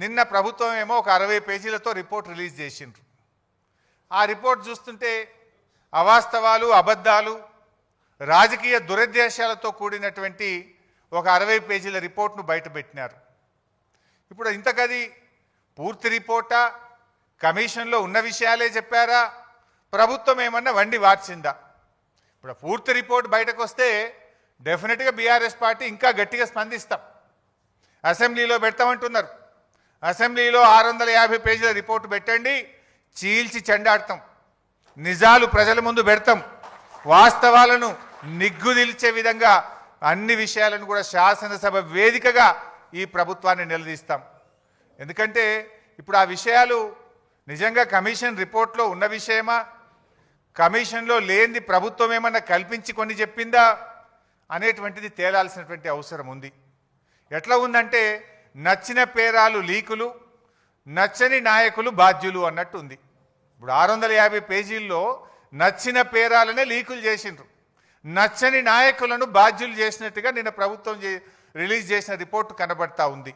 నిన్న ప్రభుత్వం ఏమో ఒక అరవై పేజీలతో రిపోర్ట్ రిలీజ్ చేసిండ్రు. ఆ రిపోర్ట్ చూస్తుంటే అవాస్తవాలు అబద్ధాలు రాజకీయ దురుద్దేశాలతో కూడినటువంటి ఒక అరవై పేజీల రిపోర్ట్ను బయటపెట్టినారు ఇప్పుడు ఇంతకది పూర్తి రిపోర్టా? కమిషన్లో ఉన్న విషయాలే చెప్పారా? ప్రభుత్వం ఏమన్నా వండి వార్చిందా? ఇప్పుడు పూర్తి రిపోర్ట్ బయటకు వస్తే డెఫినెట్గా బీఆర్ఎస్ పార్టీ ఇంకా గట్టిగా స్పందిస్తాం. అసెంబ్లీలో పెడతామంటున్నారు. అసెంబ్లీలో ఆరు వందల యాభై పేజీల రిపోర్టు పెట్టండి చీల్చి చెండాడతాం. నిజాలు ప్రజల ముందు పెడతాం. వాస్తవాలను నిగ్గుదిల్చే విధంగా అన్ని విషయాలను కూడా శాసనసభ వేదికగా ఈ ప్రభుత్వాన్ని నిలదీస్తాం. ఎందుకంటే ఇప్పుడు ఆ విషయాలు నిజంగా కమిషన్ రిపోర్ట్లో ఉన్న విషయమా? కమిషన్లో లేనిది ప్రభుత్వం ఏమన్నా కల్పించి కొన్ని చెప్పిందా? అనేటువంటిది తేలాల్సినటువంటి అవసరం ఉంది. ఎట్లా ఉందంటే నచ్చిన పేరాలు లీకులు నచ్చని నాయకులు బాధ్యులు అన్నట్టు ఉంది ఇప్పుడు ఆరు వందల యాభై పేజీల్లో నచ్చిన పేరాలనే లీకులు చేసిండ్రు. నచ్చని నాయకులను బాధ్యులు చేసినట్టుగా నిన్న ప్రభుత్వం రిలీజ్ చేసిన రిపోర్టు కనబడతా ఉంది.